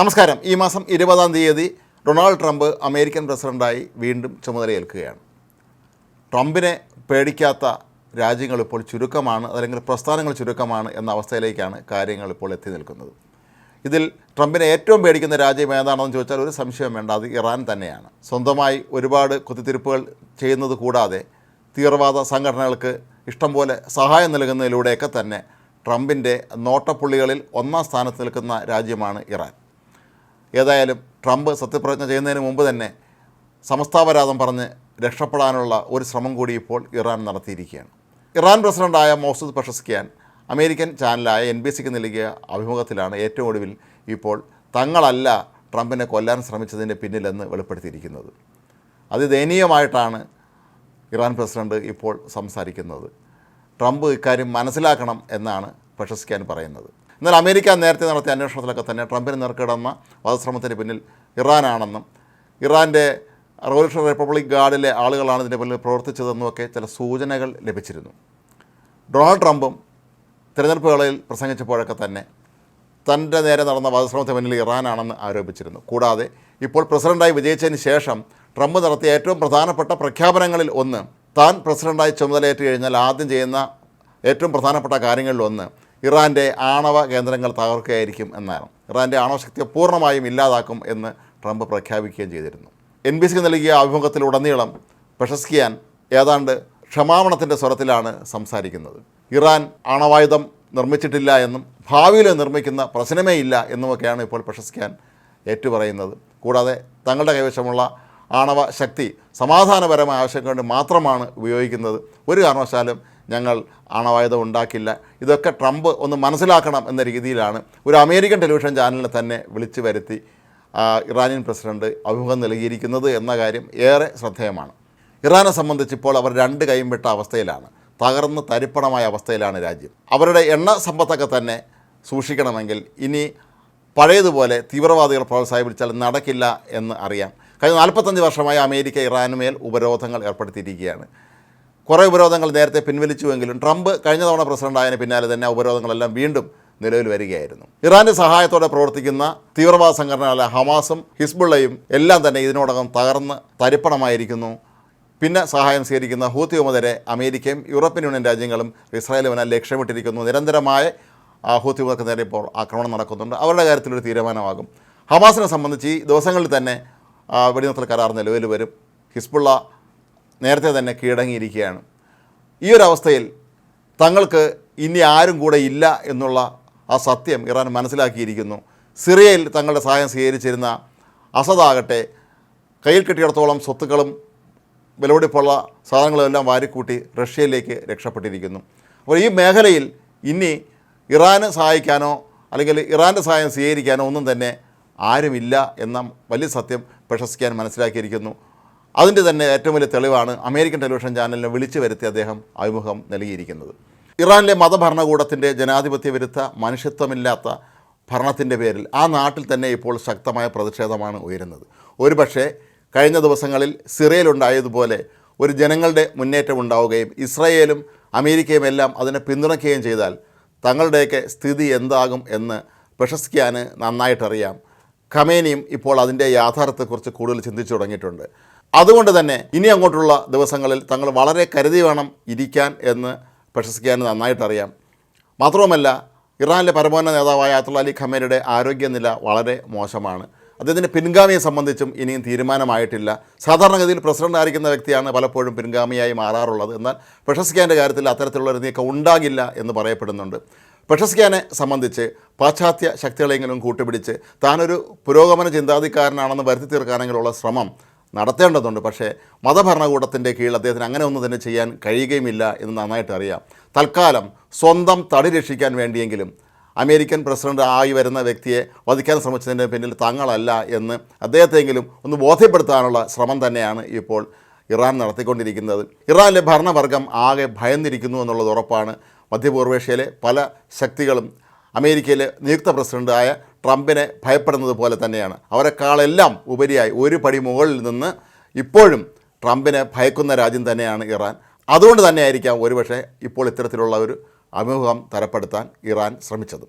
നമസ്കാരം. ഈ മാസം ഇരുപതാം തീയതി ഡൊണാൾഡ് ട്രംപ് അമേരിക്കൻ പ്രസിഡന്റായി വീണ്ടും ചുമതലയേൽക്കുകയാണ്. ട്രംപിനെ പേടിക്കാത്ത രാജ്യങ്ങൾ ഇപ്പോൾ ചുരുക്കമാണ് അല്ലെങ്കിൽ പ്രസ്ഥാനങ്ങൾ ചുരുക്കമാണ് എന്ന അവസ്ഥയിലേക്കാണ് കാര്യങ്ങൾ ഇപ്പോൾ എത്തി നിൽക്കുന്നത്. ഇതിൽ ട്രംപിനെ ഏറ്റവും പേടിക്കുന്ന രാജ്യം ഏതാണെന്ന് ചോദിച്ചാൽ ഒരു സംശയം വേണ്ട അത് ഇറാൻ തന്നെയാണ്. സ്വന്തമായി ഒരുപാട് കുത്തിത്തിരിപ്പുകൾ ചെയ്യുന്നത് കൂടാതെ തീവ്രവാദ സംഘടനകൾക്ക് ഇഷ്ടംപോലെ സഹായം നൽകുന്നതിലൂടെയൊക്കെ തന്നെ ട്രംപിന്റെ നോട്ടപ്പുള്ളികളിൽ ഒന്നാം സ്ഥാനത്ത് നിൽക്കുന്ന രാജ്യമാണ് ഇറാൻ. ഏതായാലും ട്രംപ് സത്യപ്രതിജ്ഞ ചെയ്യുന്നതിന് മുമ്പ് തന്നെ സമസ്താപരാധം പറഞ്ഞ് രക്ഷപ്പെടാനുള്ള ഒരു ശ്രമം കൂടി ഇപ്പോൾ ഇറാൻ നടത്തിയിരിക്കുകയാണ്. ഇറാൻ പ്രസിഡന്റായ മൗസൂദ് പഷസ്കിയാൻ അമേരിക്കൻ ചാനലായ എൻ ബി സിക്ക് നൽകിയ അഭിമുഖത്തിലാണ് ഏറ്റവും ഒടുവിൽ ഇപ്പോൾ തങ്ങളല്ല ട്രംപിനെ കൊല്ലാൻ ശ്രമിച്ചതിന്റെ പിന്നിലെന്ന് വെളിപ്പെടുത്തിയിരിക്കുന്നത്. അതിദയനീയമായിട്ടാണ് ഇറാൻ പ്രസിഡന്റ് ഇപ്പോൾ സംസാരിക്കുന്നത്. ട്രംപ് ഇക്കാര്യം മനസ്സിലാക്കണം എന്നാണ് പ്രശസ്കാൻ പറയുന്നത്. എന്നാൽ അമേരിക്ക നേരത്തെ നടത്തിയ അന്വേഷണത്തിലൊക്കെ തന്നെ ട്രംപിന് നേർക്കിടുന്ന വധശ്രമത്തിന് പിന്നിൽ ഇറാനാണെന്നും ഇറാന്റെ റവല്യൂഷണറി റിപ്പബ്ലിക് ഗാർഡിലെ ആളുകളാണ് ഇതിന്റെ പിന്നിൽ പ്രവർത്തിച്ചതെന്നുമൊക്കെ ചില സൂചനകൾ ലഭിച്ചിരുന്നു. ഡൊണാൾഡ് ട്രംപും തിരഞ്ഞെടുപ്പ് വേളയിൽ പ്രസംഗിച്ചപ്പോഴൊക്കെ തന്നെ തന്റെ നേരെ നടന്ന വധശ്രമത്തിന് പിന്നിൽ ഇറാനാണെന്ന് ആരോപിച്ചിരുന്നു. കൂടാതെ ഇപ്പോൾ പ്രസിഡന്റായി വിജയിച്ചതിന് ശേഷം ട്രംപ് നടത്തിയ ഏറ്റവും പ്രധാനപ്പെട്ട പ്രഖ്യാപനങ്ങളിൽ ഒന്ന് താൻ പ്രസിഡന്റായി ചുമതലയേറ്റ് കഴിഞ്ഞാൽ ആദ്യം ചെയ്യുന്ന ഏറ്റവും പ്രധാനപ്പെട്ട കാര്യങ്ങളിൽ ഒന്ന് ഇറാന്റെ ആണവ കേന്ദ്രങ്ങൾ തകർക്കുകയായിരിക്കും എന്നാണ്. ഇറാന്റെ ആണവശക്തിയെ പൂർണമായും ഇല്ലാതാക്കും എന്ന് ട്രംപ് പ്രഖ്യാപിക്കുകയും ചെയ്തിരുന്നു. എൻ ബി സിക്ക് നൽകിയ അഭിമുഖത്തിലുടനീളം പെഷസ്കിയാൻ ഏതാണ്ട് ക്ഷമാപണത്തിന്റെ സ്വരത്തിലാണ് സംസാരിക്കുന്നത്. ഇറാൻ ആണവായുധം നിർമ്മിച്ചിട്ടില്ല എന്നും ഭാവിയിൽ നിർമ്മിക്കുന്ന പ്രശ്നമേ ഇല്ല എന്നുമൊക്കെയാണ് ഇപ്പോൾ പെഷസ്കിയാൻ ഏറ്റുപറയുന്നത്. കൂടാതെ തങ്ങളുടെ കൈവശമുള്ള ആണവ ശക്തി സമാധാനപരമായ ആവശ്യങ്ങൾ മാത്രമാണ് ഉപയോഗിക്കുന്നത്. ഒരു കാരണവശാലും ഞങ്ങൾ ആണവായുധം ഉണ്ടാക്കില്ല. ഇതൊക്കെ ട്രംപ് ഒന്ന് മനസ്സിലാക്കണം എന്ന രീതിയിലാണ് ഒരു അമേരിക്കൻ ടെലിവിഷൻ ചാനലിനെ തന്നെ വിളിച്ചു വരുത്തി ഇറാനിയൻ പ്രസിഡന്റ് അഭിമുഖം നൽകിയിരിക്കുന്നത് എന്ന കാര്യം ഏറെ ശ്രദ്ധേയമാണ്. ഇറാനെ സംബന്ധിച്ച് ഇപ്പോൾ അവർ രണ്ട് കൈയും വിട്ട അവസ്ഥയിലാണ്. തകർന്ന് തരിപ്പണമായ അവസ്ഥയിലാണ് രാജ്യം. അവരുടെ എണ്ണ സമ്പത്തൊക്കെ തന്നെ സൂക്ഷിക്കണമെങ്കിൽ ഇനി പഴയതുപോലെ തീവ്രവാദികൾ പ്രോത്സാഹിപ്പിച്ചാൽ നടക്കില്ല എന്ന് അറിയാം. കഴിഞ്ഞ നാൽപ്പത്തഞ്ച് വർഷമായി അമേരിക്ക ഇറാനുമേൽ ഉപരോധങ്ങൾ ഏർപ്പെടുത്തിയിരിക്കുകയാണ്. കുറേ ഉപരോധങ്ങൾ നേരത്തെ പിൻവലിച്ചുവെങ്കിലും ട്രംപ് കഴിഞ്ഞ തവണ പ്രസിഡന്റായതിന് പിന്നാലെ തന്നെ ഉപരോധങ്ങളെല്ലാം വീണ്ടും നിലവിൽ വരികയായിരുന്നു. ഇറാന്റെ സഹായത്തോടെ പ്രവർത്തിക്കുന്ന തീവ്രവാദ സംഘടനകളായ ഹമാസും ഹിസ്ബുള്ളയും എല്ലാം തന്നെ ഇതിനോടകം തകർന്ന് തരിപ്പണമായിരിക്കുന്നു. പിന്നെ സഹായം സ്വീകരിക്കുന്ന ഹൂത്തി ഉമതരെ അമേരിക്കയും യൂറോപ്യൻ യൂണിയൻ രാജ്യങ്ങളും ഇസ്രായേലും എന്നാൽ ലക്ഷ്യമിട്ടിരിക്കുന്നു. നിരന്തരമായ ഹൂത്തി ഉമർക്ക് നേരെ ഇപ്പോൾ ആക്രമണം നടക്കുന്നുണ്ട്. അവരുടെ കാര്യത്തിലൊരു തീരുമാനമാകും. ഹമാസിനെ സംബന്ധിച്ച് ഈ ദിവസങ്ങളിൽ തന്നെ വെടിനിർത്തൽ കരാർ നിലവിൽ വരും. ഹിസ്ബുള്ള നേരത്തെ തന്നെ കീഴടങ്ങിയിരിക്കുകയാണ്. ഈ ഒരു അവസ്ഥയിൽ തങ്ങൾക്ക് ഇനി ആരും കൂടെ ഇല്ല എന്നുള്ള ആ സത്യം ഇറാൻ മനസ്സിലാക്കിയിരിക്കുന്നു. സിറിയയിൽ തങ്ങളുടെ സഹായം സ്വീകരിച്ചിരുന്ന അസദാകട്ടെ കയ്യിൽ കിട്ടിയിടത്തോളം സ്വത്തുക്കളും വിലപിടിപ്പുള്ള സാധനങ്ങളെല്ലാം വാരിക്കൂട്ടി റഷ്യയിലേക്ക് രക്ഷപ്പെട്ടിരിക്കുന്നു. അപ്പോൾ ഈ മേഖലയിൽ ഇനി ഇറാന് സഹായിക്കാനോ അല്ലെങ്കിൽ ഇറാന്റെ സഹായം സ്വീകരിക്കാനോ ഒന്നും തന്നെ ആരുമില്ല എന്ന വലിയ സത്യം പ്രശസ്തിക്കാൻ മനസ്സിലാക്കിയിരിക്കുന്നു. അതിന്റെ തന്നെ ഏറ്റവും വലിയ തെളിവാണ് അമേരിക്കൻ ടെലിവിഷൻ ചാനലിനെ വിളിച്ചു വരുത്തി അദ്ദേഹം അഭിമുഖം നൽകിയിരിക്കുന്നത്. ഇറാനിലെ മതഭരണകൂടത്തിന്റെ ജനാധിപത്യ വിരുദ്ധ മനുഷ്യത്വമില്ലാത്ത ഭരണത്തിന്റെ പേരിൽ ആ നാട്ടിൽ തന്നെ ഇപ്പോൾ ശക്തമായ പ്രതിഷേധമാണ് ഉയരുന്നത്. ഒരുപക്ഷെ കഴിഞ്ഞ ദിവസങ്ങളിൽ സിറിയയിലുണ്ടായതുപോലെ ഒരു ജനങ്ങളുടെ മുന്നേറ്റം ഉണ്ടാവുകയും ഇസ്രയേലും അമേരിക്കയും എല്ലാം അതിനെ പിന്തുണയ്ക്കുകയും ചെയ്താൽ തങ്ങളുടെയൊക്കെ സ്ഥിതി എന്താകും എന്ന് പ്രശസ്തിക്കാന് നന്നായിട്ടറിയാം. ഖമേനിയും ഇപ്പോൾ അതിന്റെ യാഥാർത്ഥ്യത്തെക്കുറിച്ച് കൂടുതൽ ചിന്തിച്ചു തുടങ്ങിയിട്ടുണ്ട്. അതുകൊണ്ട് തന്നെ ഇനി അങ്ങോട്ടുള്ള ദിവസങ്ങളിൽ തങ്ങൾ വളരെ കരുതി വേണം ഇരിക്കാൻ എന്ന് പ്രശസ്തിക്കാന് നന്നായിട്ടറിയാം. മാത്രവുമല്ല ഇറാനിലെ പരമോന്നത നേതാവായ അയത്തുള്ള അലി ഖമേനിയുടെ ആരോഗ്യനില വളരെ മോശമാണ്. അദ്ദേഹത്തിന്റെ പിൻഗാമിയെ സംബന്ധിച്ചും ഇനിയും തീരുമാനമായിട്ടില്ല. സാധാരണഗതിയിൽ പ്രസിഡന്റ് ആയിരിക്കുന്ന വ്യക്തിയാണ് പലപ്പോഴും പിൻഗാമിയായി മാറാറുള്ളത്. എന്നാൽ പ്രശസ്തിക്കാന്റെ കാര്യത്തിൽ അത്തരത്തിലുള്ള ഒരു നീക്കം ഉണ്ടാകില്ല എന്ന് പറയപ്പെടുന്നുണ്ട്. പ്രശസ്തിക്കാനെ സംബന്ധിച്ച് പാശ്ചാത്യ ശക്തികളെങ്കിലും കൂട്ടുപിടിച്ച് താനൊരു പുരോഗമന ചിന്താധിക്കാരനാണെന്ന് വരുത്തി തീർക്കാനെങ്കിലുള്ള ശ്രമം നടത്തേണ്ടതുണ്ട്. പക്ഷേ മതഭരണകൂടത്തിന്റെ കീഴിൽ അദ്ദേഹത്തിന് അങ്ങനെ ഒന്നും തന്നെ ചെയ്യാൻ കഴിയുകയുമില്ല എന്ന് നന്നായിട്ട് അറിയാം. തൽക്കാലം സ്വന്തം തടി രക്ഷിക്കാൻ വേണ്ടിയെങ്കിലും അമേരിക്കൻ പ്രസിഡന്റ് ആയി വരുന്ന വ്യക്തിയെ വധിക്കാൻ ശ്രമിച്ചതിന്റെ പിന്നിൽ തങ്ങളല്ല എന്ന് അദ്ദേഹത്തെങ്കിലും ഒന്ന് ബോധ്യപ്പെടുത്താനുള്ള ശ്രമം തന്നെയാണ് ഇപ്പോൾ ഇറാൻ നടത്തിക്കൊണ്ടിരിക്കുന്നത്. ഇറാനിലെ ഭരണവർഗം ആകെ ഭയന്നിരിക്കുന്നു എന്നുള്ളത് ഉറപ്പാണ്. മധ്യപൂർവേഷ്യയിലെ പല ശക്തികളും അമേരിക്കയിലെ നിയുക്ത പ്രസിഡന്റായ ട്രംപിനെ ഭയപ്പെടുന്നത് പോലെ തന്നെയാണ്. അവരെക്കാളെല്ലാം ഉപരിയായി ഒരു പടി മുകളിൽ നിന്ന് ഇപ്പോഴും ട്രംപിനെ ഭയക്കുന്ന രാജ്യം തന്നെയാണ് ഇറാൻ. അതുകൊണ്ട് തന്നെയായിരിക്കാം ഒരുപക്ഷെ ഇപ്പോൾ ഇത്തരത്തിലുള്ള ഒരു അഭിമുഖം തരപ്പെടുത്താൻ ഇറാൻ ശ്രമിച്ചത്.